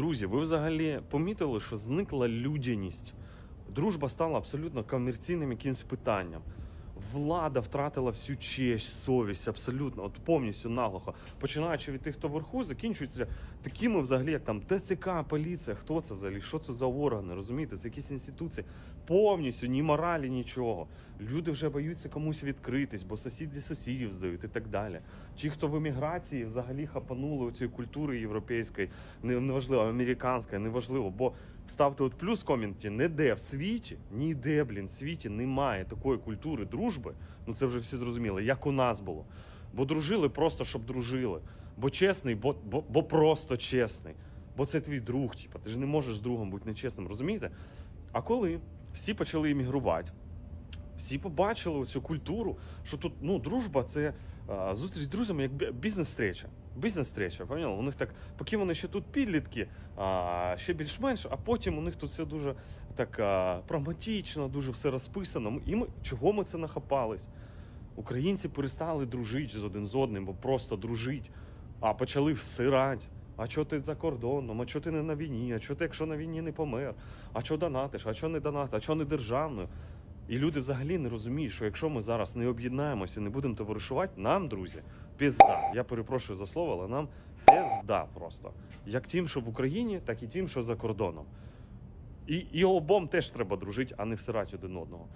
Друзі, ви взагалі помітили, що зникла людяність. Дружба стала абсолютно комерційним якимось питанням. Влада втратила всю честь, совість, абсолютно, от повністю наглухо. Починаючи від тих, хто вверху, закінчується такими, взагалі, як там ТЦК, поліція. Хто це взагалі? Що це за органи? Розумієте? Це якісь інституції. Повністю ні моралі, нічого. Люди вже боються комусь відкритись, бо сусіди сусідів здають і так далі. Ті, хто в еміграції взагалі хапанули цієї культури європейської, неважливо, американської, неважливо, бо ставте от плюс в коменті, ніде в світі, ніде, блін, в світі немає такої культури дружби. Ну це вже всі зрозуміли, як у нас було. Бо дружили просто, щоб дружили. Бо чесний, бо, бо, бо просто чесний. Бо це твій друг, типу, ти ж не можеш з другом бути нечесним, розумієте? А коли всі почали іммігрувати, всі побачили цю культуру, що тут ну, дружба це а, зустріч з друзями як бі- бізнес-стреча. Бізнес-стреча. У них так, поки вони ще тут підлітки, а, ще більш-менш, а потім у них тут все дуже так а, прагматично, дуже все розписано. І ми, чого ми це нахапались? Українці перестали дружити з один з одним, бо просто дружить, а почали всирати. А чого ти за кордоном? А чого ти не на війні? А чого ти, якщо на війні не помер? А чого донатиш? А чого не донатиш? А чого не державною? І люди взагалі не розуміють, що якщо ми зараз не об'єднаємося не будемо товаришувати, нам, друзі, пізда. Я перепрошую за слово, але нам пізда просто. Як тим, що в Україні, так і тим, що за кордоном. І, і обом теж треба дружити, а не всирати один одного.